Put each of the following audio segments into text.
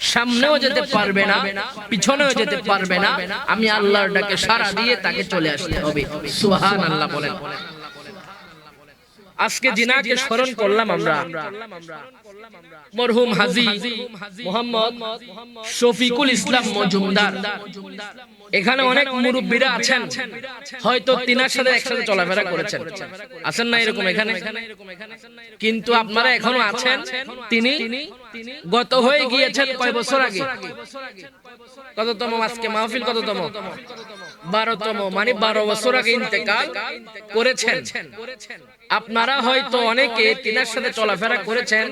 সামনেও যেতে পারবে না পিছনেও যেতে পারবে না। আমি আল্লাহর ডাকে সারা দিয়ে তাকে চলে আসতে হবে। সুহান আল্লাহ বলেন। আজকে জিনাকে স্মরণ করলাম আমরা। মরহুম হাজি মোহাম্মদ শফিকুল ইসলাম মজুমদার। এখানে অনেক মুরব্বীরা আছেন। হয়তো তিনার সাথে একসাথে চলাফেরা করেছেন। আছেন না এরকম এখানে? কিন্তু আপনারা এখনও আছেন। তিনি গত হয়ে গিয়েছেন কয় বছর আগে? কততম? আজকে মাহফিল কততম? বারোতম মানে বারো বছর আগে ইন্তেকাল করেছেন। আপনারা হয়তো অনেকে তিনার সাথে চলাফেরা করেছেন,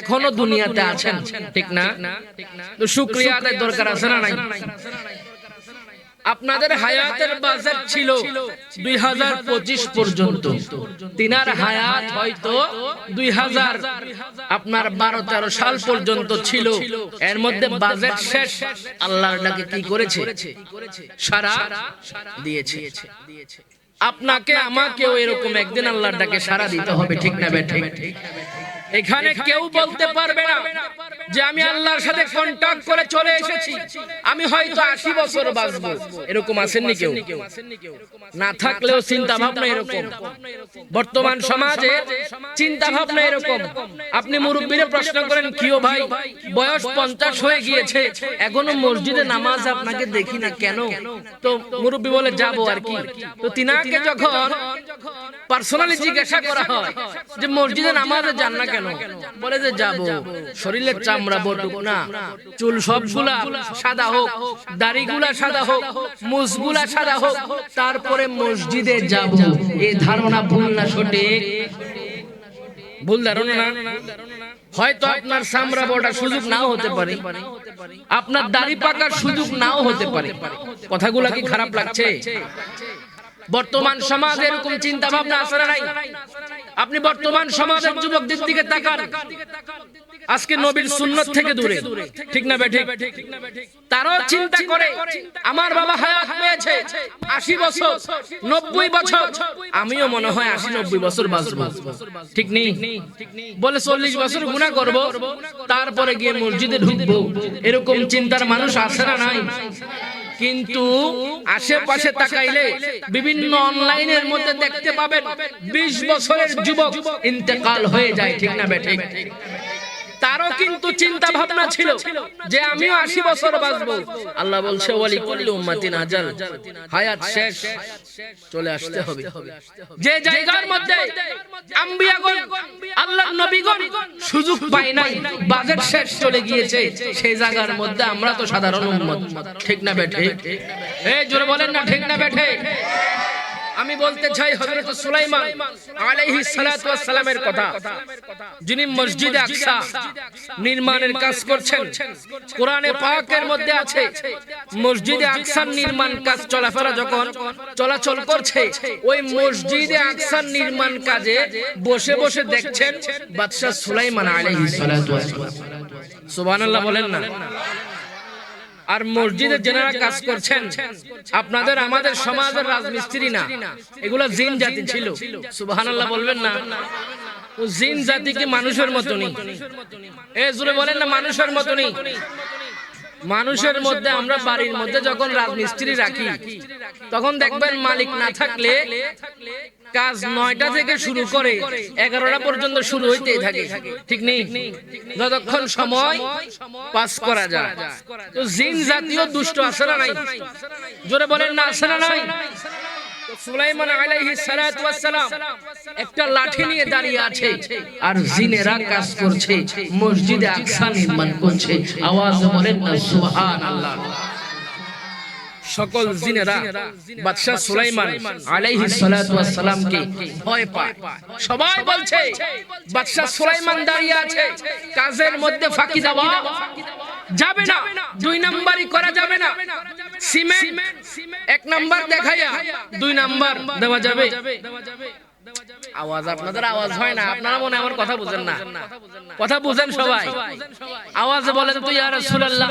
এখনও দুনিয়াতে আছেন, ঠিক না? তো শুক্রিয়া আদায় দরকার আছে না নাই? আপনাদের হায়াতের বাজেট ছিল দুই হাজার পঁচিশ পর্যন্ত। তিনার হায়াত হয়তো দুই হাজার। আপনার বারো তেরো সাল পর্যন্ত ছিল। এর মধ্যে বাজেট শেষ। আল্লাহর ডাকে কি করেছে? সারা দিয়েছে। আপনাকে আমাকেও এরকম একদিন আল্লাহর ডাকে সারা দিতে হবে ঠিক না বে ঠিক। এখানে কেউ বলতে পারবে না যে আমি আল্লাহর সাথে কন্টাক্ট করে চলে এসেছি। আমি হয়তো আশি বছর বাঁচবো। এরকম আসেননি কেউ? না থাকলেও চিন্তা ভাবনা এরকম। বর্তমান সমাজে চিন্তা ভাবনা এরকম। আপনি মুরব্বীরে প্রশ্ন করেন কিও ভাই বয়স পঞ্চাশ হয়ে গিয়েছে এখনও মসজিদে নামাজ আপনাকে দেখি না কেন? তো মুরব্বী বলে যাব আর কি। তো তিনাকে যখন পার্সোনালি জিজ্ঞাসা করা হয় যে মসজিদে নামাজে যান না কেন বলে যে যাব। শরীরের চামড়া বটুক না। চুল সবগুলা সাদা হোক দাড়িগুলা সাদা হোক মুসগুলা সাদা হোক তারপরে মসজিদে যাব। এই ধারণা ভুল না সঠিক? ভুল ধারণা না? হয়তো আপনার চামড়া বড়ার সুযোগ নাও হতে পারে। আপনার দাড়ি পাকার সুযোগ নাও হতে পারে। কথাগুলা কি খারাপ লাগছে? বর্তমান সমাজ এরকম চিন্তা ভাবনা আছে না নাই? আপনি বর্তমান সমাজের যুবকদের দিকে তাকান। আজকে নবীর সুন্নত থেকে দূরে। ঠিক না বেঠিক? তারাও চিন্তা করে, আমার বাবা হায়াত পেয়েছে আশি বছর, নব্বই বছর। আমিও মনে হয় আশি, নব্বই বছর বাঁচবো। ঠিক নেই? বলে চল্লিশ বছর গুণা করব, তারপরে গিয়ে মসজিদে ঢুকবো। এরকম চিন্তার মানুষ আছে না নাই? কিন্তু আশেপাশে তাকাইলে বিভিন্ন অনলাইনের মধ্যে দেখতে পাবেন বিশ বছরের যুবক ইন্তেকাল হয়ে যায়, ঠিক না বেঠে তারও কিন্তু চিন্তা ভাবনা ছিল যে আমিও আশি বছর বাঁচবো। আল্লাহ বলছে ওয়ালি কুল্লি উম্মাতিন আজাল। হায়াত শেষ। চলে আসতে হবে। যে জায়গার মধ্যে আম্বিয়াগণ আল্লাহর নবীগণ সুযোগ পায় নাই বাজেট শেষ চলে গিয়েছে সেই জায়গার মধ্যে আমরা তো সাধারণ উম্মত। ঠিক না বেঠে? এই জোরে বলেন না ঠিক না বেঠে? আমি বলতে চাই হযরত সুলাইমান আলাইহিস সালাতু ওয়াস সালামের কথা। যিনি মসজিদে আকসা নির্মাণের কাজ করছেন, কোরআনে পাকের মধ্যে আছে, মসজিদে আকসার নির্মাণ কাজ চলাফেরা যখন চলাচল করছে, ওই মসজিদে আকসার নির্মাণ কাজে বসে বসে দেখছেন বাদশা সুলাইমান আলাইহিস সালাতু ওয়াস সালাম সুবহানাল্লাহ বলেন না। আর মসজিদে যেনারা কাজ করছেন, আপনাদের আমাদের সমাজের রাজমিস্ত্রি না। এগুলো জিন জাতি ছিল। সুবহানাল্লাহ বলবেন না। ও জিন জাতি কি মানুষের মতনই? এ জুড়ে বলেন না, মানুষের মতনই। মানুষের মধ্যে আমরা বাড়ির মধ্যে যখন রাজমিস্ত্রি রাখি তখন দেখবেন মালিক না থাকলে কাজ নয়টা থেকে শুরু করে এগারোটা পর্যন্ত শুরু হইতে থাকে। ঠিক নেই? যতক্ষণ সময় পাস করা যায়। তো জিন জাতীয় দুষ্ট আছে না নাই? জোরে বলেন না আসে না নাই। একটা লাঠি নিয়ে দাঁড়িয়ে আছে আর জিনেরা কাজ করছে, মসজিদে আকসা নির্মাণ করছে। আওয়াজ বলেন না, সুবহানাল্লাহ। সকল জিনেরা বাদশাহ সুলাইমান আলাইহিস সালাতু ওয়াস সালামকে ভয় পায়। সবাই বলছে বাদশাহ সুলাইমান দাঁড়িয়ে আছে কাজের মধ্যে ফাঁকি দেওয়া যাবে না। দুই নাম্বারই করা যাবে না। সিমেন্ট এক নাম্বার দেখাইয়া দুই নাম্বার দেওয়া যাবে। আওয়াজ আপনাদের আওয়াজ হয় না আপনারা মনে আমার কথা বুঝেন না। কথা বুঝেন সবাই। আওয়াজ বলেন তো ইয়া রাসূলুল্লাহ।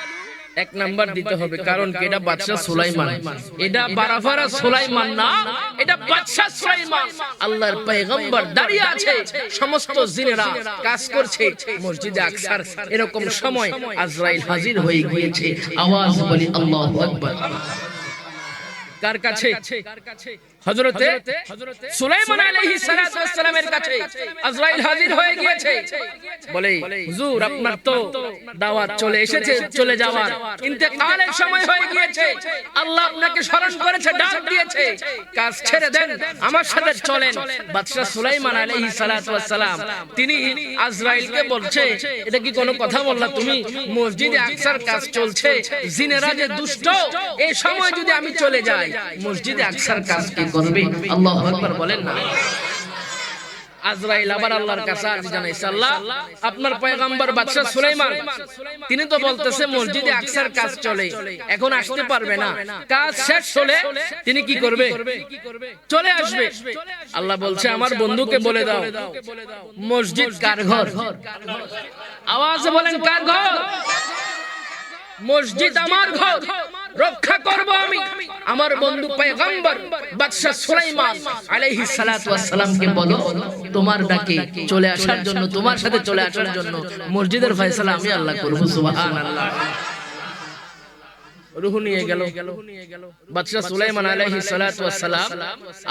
এক নাম্বার দিতে হবে কারণ এটা বাদশাহ সুলাইমান। এটা বারাফারা সুলাইমান না এটা বাদশাহ সুলাইমান। আল্লাহর পয়গম্বর দাঁড়িয়ে আছে সমস্ত জিনেরা কাজ করছে মসজিদে আকসার এরকম সময় আজরাইল হাজির হয়ে গিয়েছে। আওয়াজ বলি আল্লাহু আকবার। কার কাছে? কার কাছে? হযরতে সুলাইমান আলাইহিস সালাতু কাছে আজরাইল হাজির হয়ে গিয়েছে। বলে হুজুর আপনার তো দাওয়াত চলে এসেছে চলে যাওয়ার। ইন্তেকালের সময় হয়ে গিয়েছে। আল্লাহ আপনাকে স্মরণ করেছে ডাক দিয়েছে। কাজ ছেড়ে দেন আমার সাথে চলেন। বাদশা সুলাইমান আলাইহিস সালাতু ওয়াস সালাম তিনি আজরাইলকে বলছে এটা কি কোনো কথা বললা তুমি? মসজিদে আকসার কাজ চলছে জিনেরা যে দুষ্ট এই সময় যদি আমি চলে যাই মসজিদে আকসার কাজ কি? করবে আল্লাহু আকবার বলেন না। আজরাইল আবার আল্লাহর কাছে আজ জানাইছে আল্লাহ আপনার পয়গম্বর বাদশা সুলাইমান তিনি তো বলতেছে মসজিদে আকসার কাজ চলে এখন আসতে পারবে না। কাজ শেষ হলে তিনি কি করবে? চলে আসবে। আল্লাহ বলছে আমার বন্ধুকে বলে দাও মসজিদ কার ঘর? আওয়াজে বলেন কার ঘর? মসজিদ আমার ঘর, রক্ষা করব আমি। আমার বন্ধু পয়গম্বর বাদশা সুলাইমান আলাইহিস সালাতু ওয়াস সালামকে বলো, তোমার ডাকে চলে আসার জন্য, তোমার সাথে চলে আসার জন্য মসজিদের ফয়সালা আমি আল্লাহ করব, সুবহানাল্লাহ। রুহ নিয়ে গেল। বাদশাহ সুলাইমান আলাইহিস সালাতু সালাম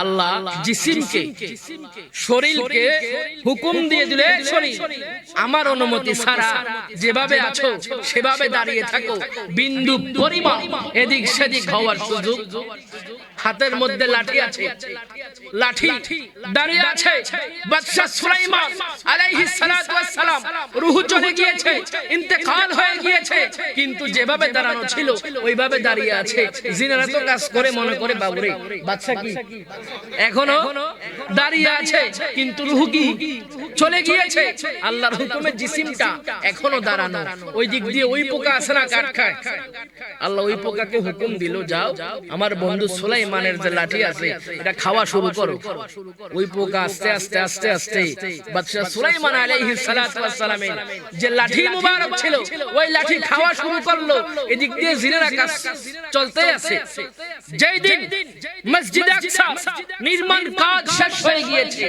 আল্লাহ জিসিমকে শরীরকে হুকুম দিয়ে দিলে শরীর আমার অনুমতি ছাড়া যেভাবে আছো সেভাবে দাঁড়িয়ে থাকো। বিন্দু পরিমাণ এদিক সেদিক হওয়ার সুযোগ। হাতের মধ্যে লাঠি আছে। লাঠি দাঁড়িয়ে আছে। বাদশাহ সুলাইমান আলাইহিস সালাতু ওয়াস সালাম। রূহ চলে গিয়েছে ইন্তেকাল হয়ে গিয়েছে। কিন্তু যেভাবে দাঁড়ানো ছিল ওইভাবে দাঁড়িয়ে আছে। জিনারা তো কাজ করে মনে করে বাবুরে বাদশা কি? এখনও দাঁড়িয়ে আছে কিন্তু রূহ কি? চলে গিয়েছে। আল্লাহর হুকুমে জিসিমটা এখনও দাঁড়ানো। ওই দিক দিয়ে ওই পোকা আসে না কাট খায়। আল্লাহ ওই পোকাকে হুকুম দিল যাও আমার বন্ধু সুলাইমানের যে লাঠি আছে, এটা খাওয়া শুরু করো। ওই পোকা আস্তে আস্তে আস্তে আস্তে বাদশা সুলাইমান আলাইহিস সালাতু ওয়াস সালামের যে লাঠি মুবারক ছিল, ওই লাঠি খাওয়া শুরু করল। এদিক দিয়ে জিনেরা কাজ চলতে আছে। যেই দিন মসজিদ আকসা নির্মাণ কাজ শেষ হয়ে গিয়েছে।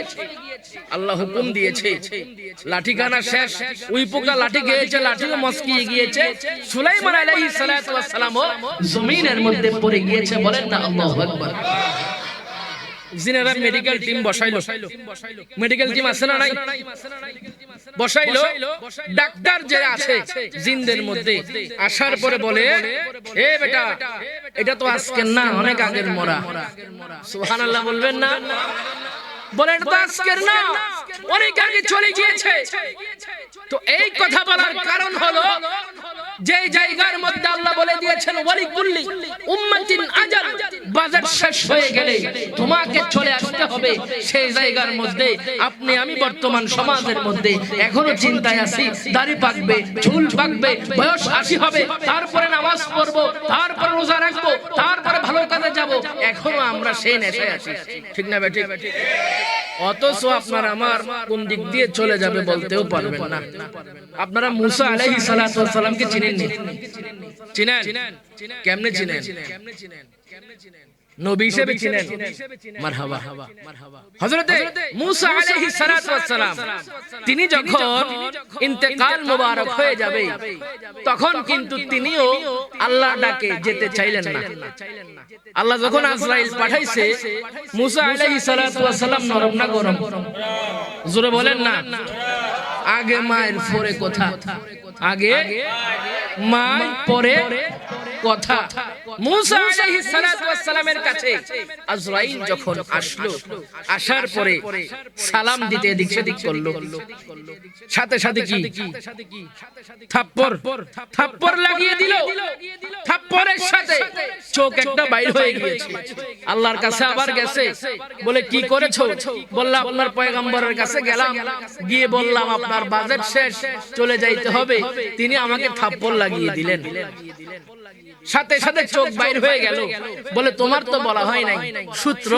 আল্লাহ হুকুম দিয়েছে। লাঠি খানা শেষ ওই পোকা লাঠি গিয়েছে লাঠিও মস্কিয়ে গিয়েছে। সুলাইমান আলাইহিস সালাতু ওয়াস সালামও জমিনের মধ্যে পড়ে গিয়েছে বলেন না আল্লাহু আকবার। জিনারা মেডিকেল টিম বসাইলো। মেডিকেল টিম আছে না নাই? বসাইলো। ডাক্তার যে আছে জিনদের মধ্যে। আসার পরে বলে এ বেটা এটা তো আজকের না অনেক আগের মরা। সুবহানাল্লাহ বলবেন না? বলেন তো আজকের না। অনেক আগে চলে গিয়েছে। তো এই কথা বলার কারণ হলো যে জায়গার মধ্যে আল্লাহ বলে দিয়েছেন ওয়ালি কুল্লি উম্মাতিন আজাল বাজার শেষ হয়ে গেলে তোমাকে চলে আসতে হবে। সেই জায়গার মধ্যে। আপনি, আমি বর্তমান সমাজের মধ্যে এখনও চিন্তায় আছি। দাড়ি পাকবে, চুল পাকবে, বয়স আশি হবে, তারপরে নামাজ পড়ব, তারপরে রোজা রাখব, তারপরে ভালো কাজে যাব। এখনও আমরা সেই নেশায় আছি। ঠিক না বেঠিক? অথচ আপনার আমার কোন দিক দিয়ে চলে যাবে বলতেও পারবেন না। আপনারা মুসা ওয়াস সালামকে চিনেননি? চিনেন? কেমনে চিনেন? নবী হিসেবে চিনেন। মারহাবা। হযরতে মুসা আলাইহিস সালাতু ওয়াস সালাম তিনি যখন ইন্তেকাল মোবারক হয়ে যাবে তখন কিন্তু তিনিও আল্লাহ ডাকে যেতে চাইলেন না। আল্লাহ যখন আজরাইল পাঠাইছে মুসা আলাইহিস সালাতু ওয়াস সালাম নরম না গরম? জোরে বলেন না। আগে মায়ের পরে কথা। আগে মায়ের পরে কথা। মুসা আলাইহিস সালাতু ওয়াস কাছে আজরাইল যখন আসলো, আসার পরে সালাম দিতে এদিক সেদিক করল। সাথে সাথে কি? লাগিয়ে দিল। সাথে চোখ একটা বাইর হয়ে গিয়েছে। আল্লাহর কাছে আবার গেছে। বলে, কি করেছ? বললাম আপনার পয়গম্বরের কাছে গেলাম। গিয়ে বললাম, আপনার বাজেট শেষ, চলে যাইতে হবে। তিনি আমাকে থাপ্পড় লাগিয়ে দিলেন। সাথে সাথে চোখ বাইর হয়ে গেল। বলে, তোমার তো বলা হয় নাই। সূত্র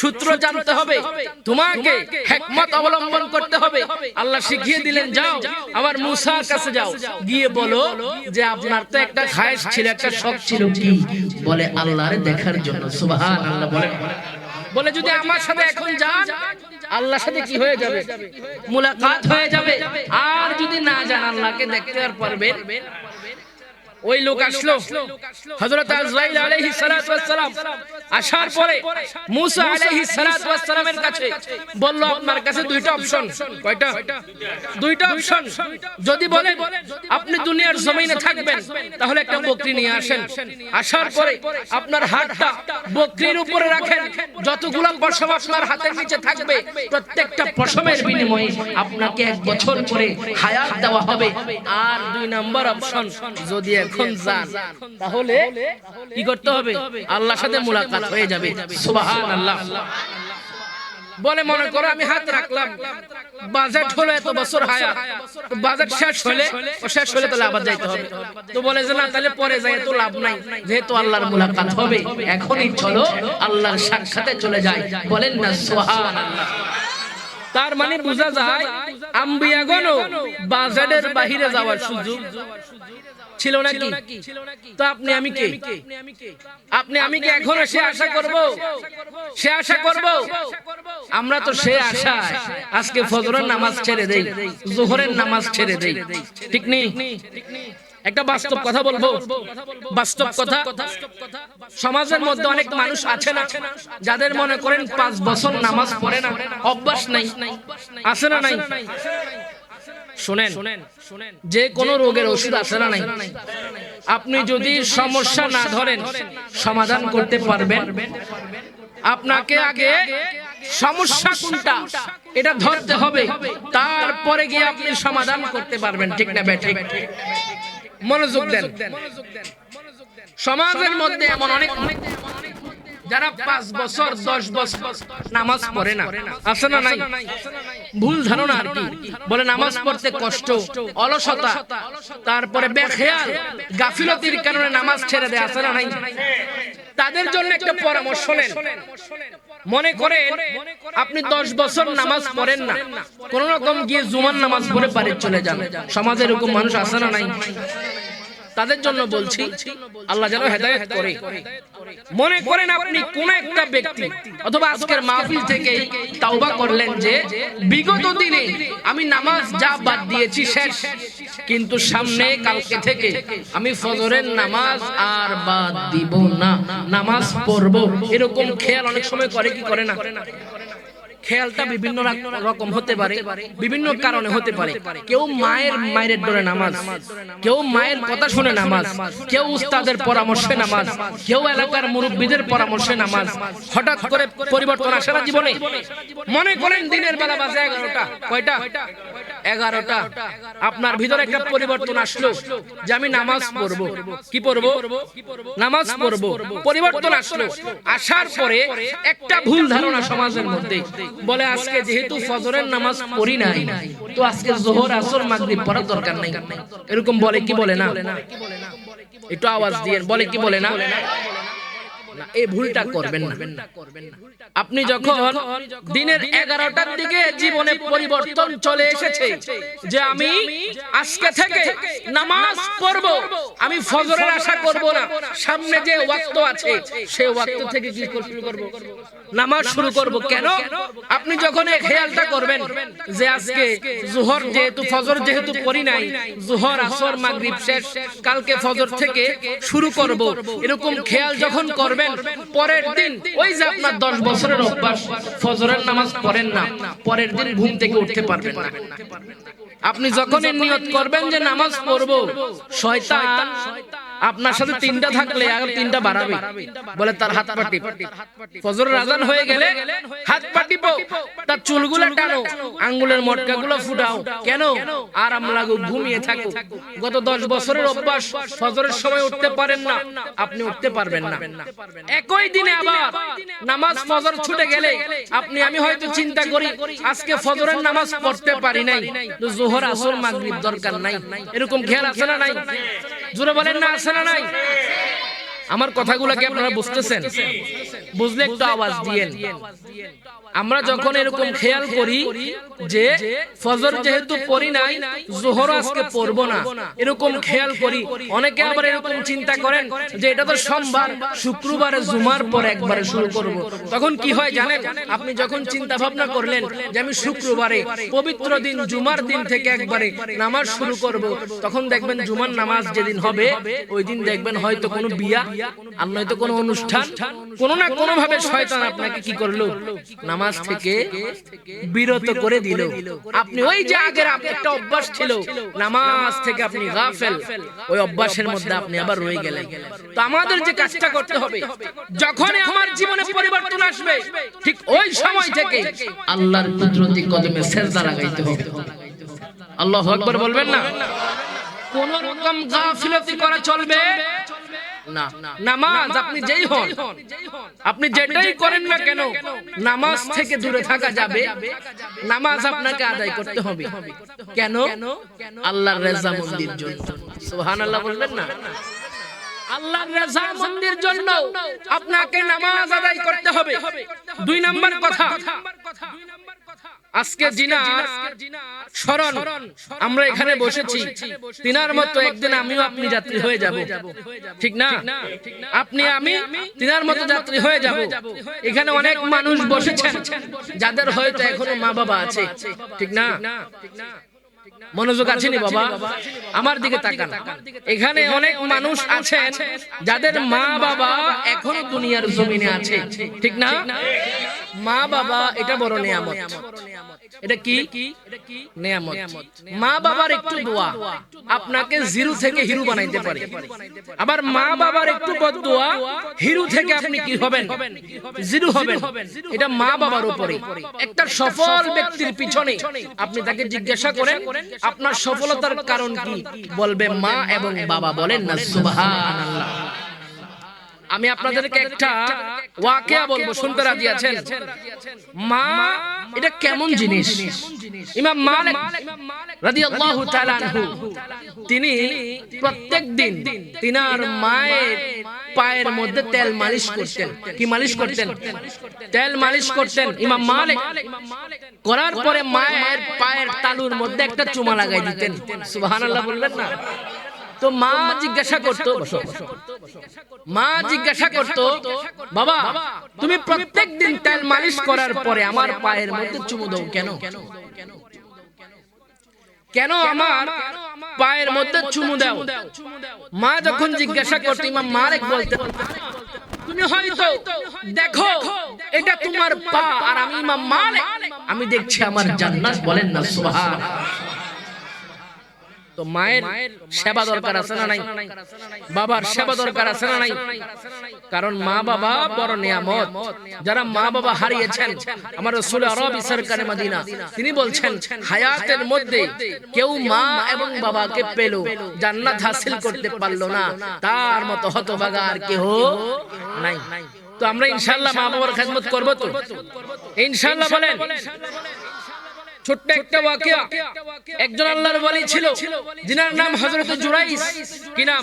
সূত্র জানতে হবে। তোমাকে হেকমত অবলম্বন করতে হবে। আল্লাহ শিখিয়ে দিলেন, যাও, আমার মুসার কাছে যাও। গিয়ে বলো যে, আপনার তো একটা খায়েশ ছিল, একটা শখ ছিল কি? বলে, আল্লাহরে দেখার জন্য। সুবহান আল্লাহ বলে। বলে, যদি আমার সাথে এখন যান, আল্লাহর সাথে কি হয়ে যাবে? মুলাকাত হয়ে যাবে। আর যদি না যান, আল্লাহকে দেখতে আর পারবেন ওই লোক আসলো। হযরত আজরাইল আলাইহিস সালাতু ওয়াস সালাম আসার পরে মুসা আলাইহিস সালাতু ওয়াস সালামের কাছে বলল আপনার কাছে দুইটা অপশন কয়টা? দুইটা। অপশন যদি বলে আপনি দুনিয়ার জমিনে থাকবেন তাহলে একটা বকরি নিয়ে আসেন। আসার পরে আপনার হাতটা বকরির উপরে রাখেন। যতগুলো পশম আপনার হাতের নিচে থাকবে প্রত্যেকটা পশমের বিনিময়ে আপনাকে এক বছর করে হায়াত দেওয়া হবে। আর দুই নাম্বার অপশন যদি এখন যান তাহলে কি করতে হবে? আল্লাহর সাথে মুলাকাত হয়ে যাবে। সুবহানাল্লাহ। বলে মনে করো আমি হাত রাখলাম। বাজেট হলো এত বছর হায়া বাজেট শেষ হলে শেষ হলে তাহলে আবার যাইতে হবে। তো বলে যে না তাহলে পরে যাই তো লাভ নাই। যেহেতু আল্লাহর মুলাকাত হবে এখনই চলো আল্লাহর সাক্ষাতে চলে যায় বলেন না সুবহানাল্লাহ। তার মানে বোঝা যায় আম্বিয়াগণও বাজেটের বাহিরে যাওয়ার সুযোগ। ছিল নাকি? তো আপনি আমি কে? আপনি আমি কে? এখনও সে আশা করব? সে আশা করব? আমরা তো সে আশা। আজকে ফজরের নামাজ ছেড়ে দেই। জোহরের নামাজ ছেড়ে দেই। ঠিক নেই একটা বাস্তব কথা বলব। বাস্তব কথা। সমাজের মধ্যে অনেক মানুষ আছে না। যাদের মনে করেন পাঁচ বছর নামাজ পড়ে না। অভ্যাস নাই। আছে না নাই। শুনেন যে কোনো রোগের ওষুধ আছে না নাই। আপনি যদি সমস্যা না ধরেন সমাধান করতে পারবেন। আপনাকে আগে সমস্যা কোনটা? এটা ধরতে হবে। তারপরে গিয়ে আপনি সমাধান করতে পারবেন ঠিক না ঠিক মনোযোগ দেন। সমাজের মধ্যে এমন অনেক যারা পাঁচ বছর, দশ বছর নামাজ পড়ে না। আছে না নাই? ভুল ধারণা আর কি? বলে নামাজ পড়তে কষ্ট, অলসতা, তারপরে বেখেয়াল, গাফিলতির কারণে নামাজ ছেড়ে দেয়, আছে না নাই? তাদের জন্য একটা পরামর্শ নেন। মনে করেন, আপনি দশ বছর নামাজ পড়েন না, কোন রকম গিয়ে জুমার নামাজ পড়ে বাড়ি চলে যান। সমাজে এরকম মানুষ আছে না নাই? তাদের জন্য বলছি আল্লাহ যেন হেদায়েত করে। মনে করেন আপনি কোন একটা ব্যক্তি অথবা আজকের মাহফিল থেকে তাওবা করলেন যে বিগত দিনে আমি নামাজ যা বাদ দিয়েছি শেষ। কিন্তু সামনে কালকে থেকে আমি ফজরের নামাজ আর বাদ দিব না। নামাজ পড়ব। এরকম খেয়াল অনেক সময় করে কি করে না? খেয়ালটা বিভিন্ন রকম হতে পারে বিভিন্ন কারণে হতে পারে। কেউ মায়ের মায়ের ডরে নামাজ কেউ মায়ের কথা শুনে নামাজ কেউ উস্তাদের পরামর্শে নামাজ কেউ এলাকার মুরব্বীদের পরামর্শে নামাজ। হঠাৎ করে পরিবর্তন আসে না জীবনে? মনে করেন দিনের বেলা বাজে এগারোটা। কয়টা? এগারোটা। আপনার ভিতরে একটা পরিবর্তন আসলো যে আমি নামাজ পড়ব। কি পড়ব? নামাজ পড়ব। পরিবর্তন আসলো। আসার পরে একটা ভুল ধারণা সমাজের মধ্যে। বলে, আজকে যেহেতু ফজরের নামাজ পড়ি নাই, তো আজকে জোহর, আসর, মাগরিব পড়ার দরকার নাই। এরকম বলে কি বলে না? একটু আওয়াজ দিয়ে বলে কি বলে না? না এই ভুলটা করবেন না। আপনি যখন দিনের এগারোটার দিকে জীবনে পরিবর্তন চলে এসেছে যে আমি আজকে থেকে নামাজ পড়ব। আমি ফজরের আশা করব না। সামনে যে ওয়াক্ত আছে সেই ওয়াক্ত থেকে কি শুরু করব? নামাজ শুরু করব কেন? আপনি যখন এই খেয়ালটা করবেন যে আজকে জোহর যেহেতু ফজর যেহেতু পড়ি নাই জোহর আসর মাগরিব শেষ কালকে ফজর থেকে শুরু করব। এরকম খেয়াল যখন করবেন পরের দিন, ওই যে আপনার দশ বছরের অভ্যাস, ফজরের নামাজ পড়েন না, পরের দিন ঘুম থেকে উঠতে পারবেন না। আপনি যখন নিয়ত করবেন যে নামাজ পড়ব শয়তান আপনার সাথে তিনটা থাকলে আর তিনটা বাড়াবে। বলে তার হাত পাটি ফজরের আজান হয়ে গেলে হাত পাটিপো তার চুলগুলো টানো আঙ্গুলের মটকাগুলো ফুটাও। কেন? আরাম লাগো ঘুমিয়ে থাকো গত দশ বছরের অভ্যাস ফজরের সময় উঠতে পারেন না। আপনি উঠতে পারবেন না। একই দিনে আবার নামাজ ফজর ছুটে গেলে আপনি আমি হয়তো চিন্তা করি আজকে ফজরের নামাজ পড়তে পারি নাই। জোহর আসর মাগরিব দরকার নাই এরকম খেয়াল আছে না নাই জোরে বলেন না আছে না নাই আমার কথাগুলো কি আপনারা বুঝতেছেন বুঝলে একটু আওয়াজ দিয়েন আমরা যখন এরকম খেয়াল করি যে ফজর যেহেতু পড়ি নাই জোহর আজকে পড়ব না। এরকম খেয়াল করি। অনেকে আবার এরকম চিন্তা করেন যে এটা তো সোমবার শুক্রবারে জুমার পর একবারে শুরু করব। তখন কি হয় জানেন? আপনি যখন চিন্তা ভাবনা করলেন যে আমি শুক্রবারে পবিত্র দিন জুমার দিন থেকে একবারে নামাজ শুরু করব। তখন দেখবেন জুমার নামাজ যেদিন হবে ওই দিন দেখবেন হয়তো কোনো বিয়া আর নয়তো কোনো অনুষ্ঠান কোনো না কোনো ভাবে শয়তান আপনাকে কি করল নামাজ থেকে বিরত করে দিল। আপনি ওই যে আগের একটা অভ্যাস ছিল নামাজ থেকে আপনি গাফেল। ওই অভ্যাসের মধ্যে আপনি আবার রয়ে গেলেন। তো আমাদের যে কাজটা করতে হবে যখনই আমার জীবনে পরিবর্তন আসবে ঠিক ওই সময় থেকে আল্লাহর কুদরতি কদমে সেজদা লাগাইতে হবে। আল্লাহু আকবার বলবেন না? কোন রকম গাফিলতি করা চলবে? না। নামাজ আপনি যেই হন আপনি যেটাই করেন না কেন নামাজ থেকে দূরে থাকা যাবে। নামাজ আপনাকে আদায় করতে হবে। কেন? আল্লাহর রেজা মন্দির জন্য। সুবহানাল্লাহ বলবেন না? আল্লাহর রেজা মন্দির জন্য আপনাকে নামাজ আদায় করতে হবে। দুই নাম্বার কথা। আজকে জিনা স্মরণ আমরা এখানে বসেছি। তিনার মতো একদিন আমিও আপনি যাত্রী হয়ে যাব। ঠিক না? আপনি আমি তিনার মতো যাত্রী হয়ে যাব। এখানে অনেক মানুষ বসেছেন। যাদের হয়তো এখনও মা বাবা আছে। ঠিক না? মনোযোগ আছে নি বাবা? আমার দিকে তাকান। এখানে অনেক মানুষ আছেন যাদের মা বাবা এখনও দুনিয়ার জমিনে আছে। ঠিক না? মা বাবা এটা বড় নিয়ামত। এটা কি? নিয়ামত। মা বাবার একটু দোয়া। আপনাকে জিরো থেকে হিরো বানাইতে পারে। আবার মা বাবার একটু বদদোয়া হিরো থেকে আপনি কি হবেন? জিরো হবেন। এটা মা বাবার উপরে। একটা সফল ব্যক্তির পিছনে আপনি তাকে জিজ্ঞাসা করেন আপনার সফলতার কারণ কি? বলবে মা এবং বাবা বলেন না সুবহানাল্লাহ। আমি আপনাদেরকে একটা ওয়াকিয়া বলব শুনতে রাজি আছেন? মা এটা কেমন জিনিস? ইমাম মালিক রাদিয়াল্লাহু তাআলা আনহু তিনি প্রত্যেক দিন তিনার মায়ের পায়ের মধ্যে তেল মালিশ করতেন। কি মালিশ করতেন? তেল মালিশ করতেন। ইমাম মালিক করার পরে মায়ের পায়ের তালুর মধ্যে একটা চুমা লাগাই দিতেন। সুবহানাল্লাহ বললেন না? তো মা জিজ্ঞাসা করতো। মা জিজ্ঞাসা করতো বাবা তুমি প্রত্যেক দিন তেল মালিশ করার পরে আমার পায়ের মধ্যে চুমু দাও কেন? কেন? আমার পায়ের মধ্যে চুমু দাও? মা যখন জিজ্ঞাসা করতো ইমাম মালিক বলতে তুমি হয়তো দেখো এটা তোমার পা আর আমি ইমাম মালিক আমি দেখছি আমার জান্নাত বলেন না সুবহান তো মায়ের সেবা দরকার আছে না নাই? বাবার সেবা দরকার আছে না নাই? কারণ মা বাবা বড় নিয়ামত। যারা মা বাবা হারিয়েছেন, আমার রাসূল আরবি সরকারে মদিনা, তিনি বলছেন, হায়াতের মধ্যে কেউ মা এবং বাবাকে পেল, জান্নাত হাসিল করতে পারল না। তার মতো হতভাগা আর কেহ নাই। তো আমরা ইনশাআল্লাহ মা বাবার খেদমত করব তো? ইনশাআল্লাহ বলেন ছোট্ট একটা ওয়াকিয়া। একজন আল্লাহর ওয়ালি ছিল, যিনার নাম হযরত জুরাইস কি নাম?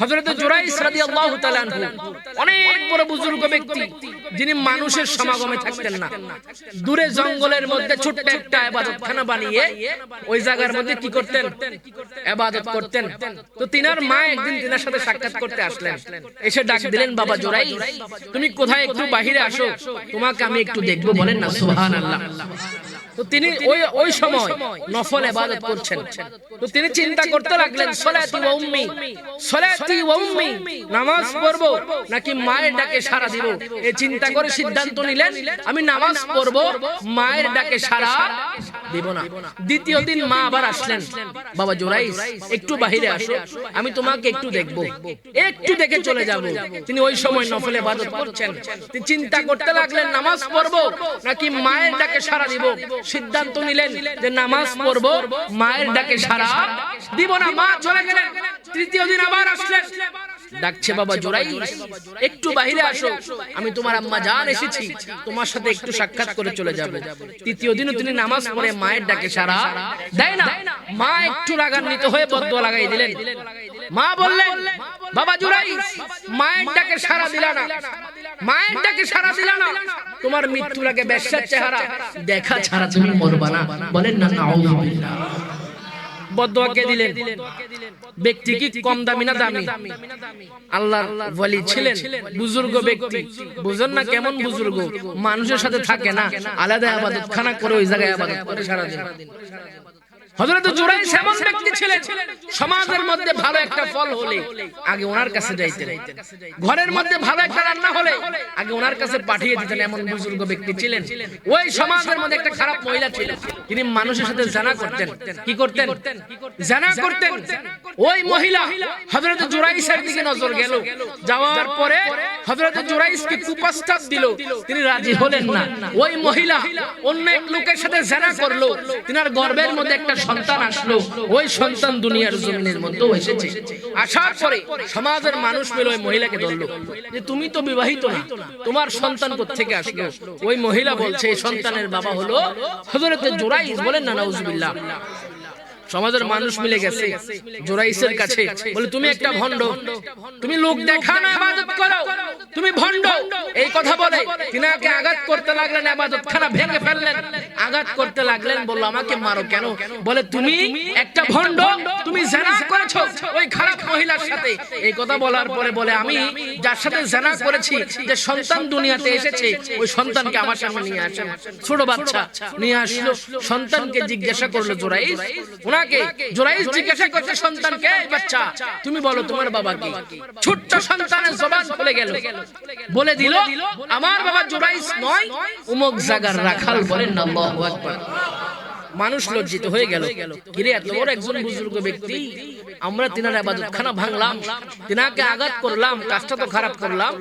হযরত জুরাইস রাদিয়াল্লাহু তাআলা আনহু। অনেক বড় বুজুর্গ ব্যক্তি, যিনি মানুষের সমাগমে থাকতেন না। দূরে জঙ্গলের মধ্যে ছোট্ট একটা ইবাদতখানা বানিয়ে ওই জায়গার মধ্যে কি করতেন? ইবাদত করতেন। তো তিনার মা একদিন তিনার সাথে সাক্ষাৎ করতে আসলেন। এসে ডাক দিলেন, বাবা জুরাইস তুমি কোথায় একটু বাহিরে আসো। তোমাকে আমি একটু দেখব বলেন না? সুবহানাল্লাহ। তো তিনি ওই ওই সময় নফল ইবাদত করছেন। তো তিনি চিন্তা করতে লাগলেন সলাতি ওয়া উম্মি সলাতি ওয়া উম্মি নামাজ পড়ব নাকি মায়ের ডাকে সাড়া দিব? এই চিন্তা করে সিদ্ধান্ত নিলেন আমি নামাজ পড়ব মায়ের ডাকে সাড়া দিব না। দ্বিতীয় দিন মা আবার আসলেন। বাবা জোরাইস একটু বাহিরে আসো আমি তোমাকে একটু দেখব। একটু দেখে চলে যাব। তিনি ওই সময় নফলে ইবাদত করছেন। তিনি চিন্তা করতে লাগলেন নামাজ পড়ব নাকি মায়ের ডাকে সারা দিব? সিদ্ধান্ত নিলেন যে নামাজ পড়ব মায়ের ডাকে সারা দিব না। মা চলে গেলেন। তৃতীয় দিন আবার আসলেন। ডাকছে বাবা জোরাই একটু বাইরে আসো। আমি তোমার আম্মা জান এসেছি। তোমার সাথে একটু সাক্ষাৎ করে চলে যাব। তৃতীয় দিনও তিনি নামাজ পড়ে মায়ের ডাকে সারা। দেয় না। মা একটু রাগান্বিত হয়ে বদ্ধ লাগাই দিলেন। মা বললেন বাবা জুরাই মায়ের ডাকে সারা দিলা না। মায়ের ডাকে সারা দিলা না। তোমার মৃত্যুর আগে ব্যবসার চেহারা। দেখা ছাড়া তুমি মরবা না। বলেন না নাউজুবিল্লাহ। বদোয়াকে দিলেন? ব্যক্তি কি কম দামি না দামি? আল্লাহর ওয়ালি ছিলেন, বুজুর্গ ব্যক্তি। বুঝেন না কেমন বুজুর্গ? মানুষের সাথে থাকে না আলাদা আবাদত খানা করে ওই জায়গায় আবাদত করে সারাদিন। হযরত জুরাইস এমন ব্যক্তি ছিলেন, সমাজের মধ্যে ভালো একটা ফল হলে আগে ওনার কাছে যাইতেন। ঘরের মধ্যে ভালো একটা রান্না হলে আগে ওনার কাছে পাঠিয়ে দিতেন এমন বুজুর্গ ব্যক্তি ছিলেন। ওই সমাজের মধ্যে একটা খারাপ মহিলা ছিল, তিনি মানুষের সাথে জানা করতেন। কি করতেন? জানা করতেন। ওই মহিলা হযরত জুরাইসের দিকে নজর গেল। যাওয়ার পরে হযরত জুরাইসকে কুপ্রস্তাব দিল, তিনি রাজি হলেন না। ওই মহিলা অন্য এক লোকের সাথে জানা করল, তিনার গর্ভের মধ্যে একটা সন্তান আসলো, ওই সন্তান দুনিয়ার জমিনের মধ্যেও এসেছে। আসার পরে সমাজের মানুষ মিলে ওই মহিলাকে ধরলো। যে তুমি তো বিবাহিত না, তোমার সন্তান থেকে আসলো? ওই মহিলা বলছে সন্তানের বাবা হলো হযরতে জোরাইস বলেন না, নাউজুবিল্লাহ। সমাজের মানুষ মিলে গেছে। জোরাইসের কাছে। বলে তুমি একটা ভণ্ড। তুমি লোক দেখানো ইবাদত করো। তুমি ভণ্ড। এই কথা বলে তিনাকে আঘাত করতে লাগলেন ইবাদত খানা ভেঙে ফেললেন। আঘাত করতে লাগলেন বলল আমাকে মারো কেন? বলে তুমি একটা ভণ্ড। তুমি জানা করেছ। ওই খারাপ মহিলার সাথে। এই কথা বলার পরে বলে আমি যার সাথে জানা করেছি যে সন্তান দুনিয়াতে এসেছে ওই সন্তানকে আমার সামনে নিয়ে আসেন। ছোট বাচ্চা নিয়ে আসলো সন্তানকে জিজ্ঞাসা করল জোরাইস ওনাকে জোরাইস জিজ্ঞাসা করছে সন্তানকে বাচ্চা তুমি বলো তোমার বাবা কি ছোট্ট সন্তানের জবান খুলে গেল। বলে দিল আমার বাবা জোরাইস নয় উমক জাগার রাখাল বলেন আল্লাহু আকবার। মানুষ লজ্জিত হয়ে গেল। কিরে এত বড় একজন বুজুর্গ ব্যক্তি, আমরা তিনার আবাদত খানা ভাঙলাম, তিনাকে আঘাত করলাম, কাজটা তো খারাপ করলাম,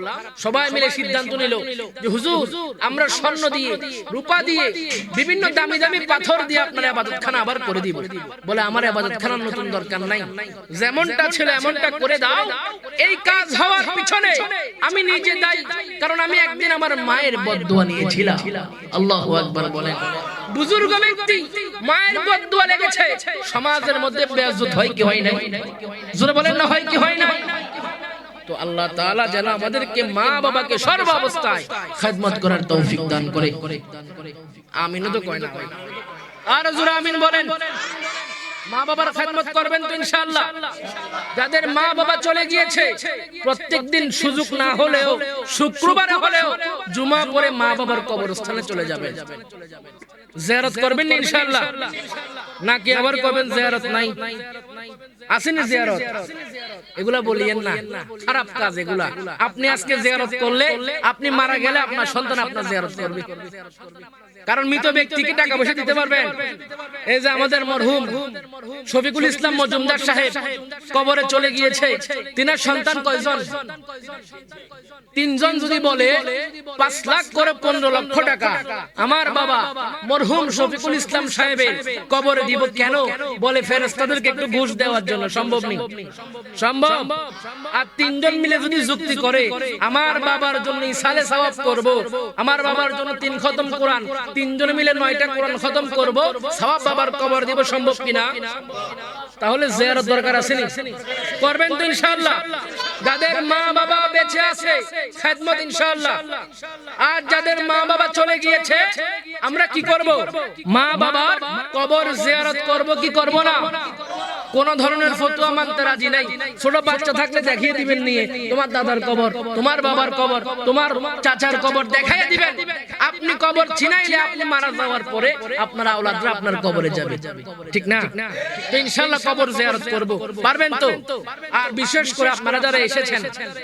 সবাই মিলে সিদ্ধান্ত নিল যে, হুজুর, আমরা স্বর্ণ দিয়ে, রূপা দিয়ে, বিভিন্ন দামি দামি পাথর দিয়ে আপনার আবাদত খানা আবার করে দিব। বলে, আমার আবাদত খানার নতুন দরকার নাই। যেমনটা ছিল এমনটা করে দাও। এই কাজ হওয়ার পিছনে আমি নিজে দায়ী, কারণ আমি একদিন আমার মায়ের বদদুয়া নিয়েছিলাম। আল্লাহু আকবার বলেন বুজুর্গ ব্যক্তি, মায়ের বদদুয়া লেগেছে সমাজের মধ্যে বেয়াজ্জত হয় কি হয় না জোরে বলেন না, হয় কি হয় না তো আল্লাহ তাআলা যেন আমাদেরকে মা বাবাকে সর্ব অবস্থায় খেদমত করার তৌফিক দান করে। আমিনও তো কয় না? আর জোরে আমিন বলেন। মা বাবার খেদমত করবেন তো ইনশাআল্লাহ। যাদের মা বাবা চলে গিয়েছে প্রত্যেকদিন সুযোগ না হলেও, শুক্রবারে হলেও, জুমা পরে মা বাবার কবরস্থানে চলে যাবেন। জিয়ারত করবেন ইনশাআল্লাহ। নাকি আবার করবেন জিয়ারত নাই? আসেনি জিয়ারত? এগুলা বলিয়েন না। খারাপ কাজ এগুলা। আপনি আজকে জিয়ারত করলে, আপনি মারা গেলে আপনার সন্তান আপনার জিয়ারত করবে। কারণ মৃত ব্যক্তিকে টাকা পয়সা দিতে পারবেন। এই যে আমাদের মরহুম শফিকুল ইসলাম মজুমদার সাহেব কবরে চলে গিয়েছে। তিনার সন্তান কয়জন? তিনজন যদি বলে পাঁচ লাখ করে পনেরো লক্ষ টাকা। আমার বাবা মরহুম শফিকুল ইসলাম সাহেবের কবরে দিব কেন? বলে ফেরেস্তাদেরকে একটু ঘুষ দেওয়ার জন্য। সম্ভব নেই সম্ভব আর তিনজন মিলে যদি যুক্তি করে আমার বাবার জন্য ইসালে সওয়াব করব। আমার বাবার জন্য তিন খতম কোরআন। তিনজন মিলে নয়টা কোরআন খতম করব সওয়াব বাবার কবর দিব সম্ভব কিনা? তাহলে জিয়ারত দরকার আছে নি করবেন তো ইনশাআল্লাহ। যাদের মা বাবা বেঁচে আছে, খেদমত ইনশাআল্লাহ। আর যাদের মা বাবা চলে গিয়েছে, আমরা কি করব? মা বাবার কবর জিয়ারত করব কি করব না? কোন ধরনের ফতোয়া মানতে রাজি নাই। ছোট বাচ্চা থাকলে দেখিয়ে দিবেন নিয়ে, তোমার দাদার কবর, তোমার বাবার কবর, তোমার চাচার কবর দেখাইয়ে দিবেন। আপনি কবর চিনাইলে আপনি মারা যাওয়ার পরে আপনার আওলাদরা আপনার কবরে যাবে। ঠিক না? তো ইনশাআল্লাহ কবর জিয়ারত করব। পারবেন তো? আর বিশেষ করে আপনারা যারা এসেছেন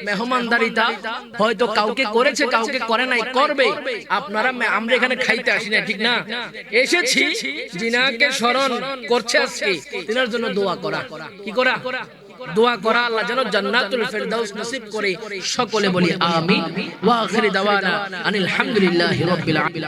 মেহমানদারিতা হয়তো কাউকে করেছে, কাউকে করে নাই, করবে। আপনারা আমরা এখানে খাইতে আসি না, ঠিক না? এসেছি জিনাকে স্মরণ করছে আজকে, তিনার জন্য দোয়া করা। কি করা? দোয়া করা আল্লাহ যেন জান্নাতুল ফেরদাউস নসিব করে সকলে বলি আমিন। ওয়া আখিরি দাওয়ানা আনিল হামদুলিল্লাহি রাব্বিল আলামিন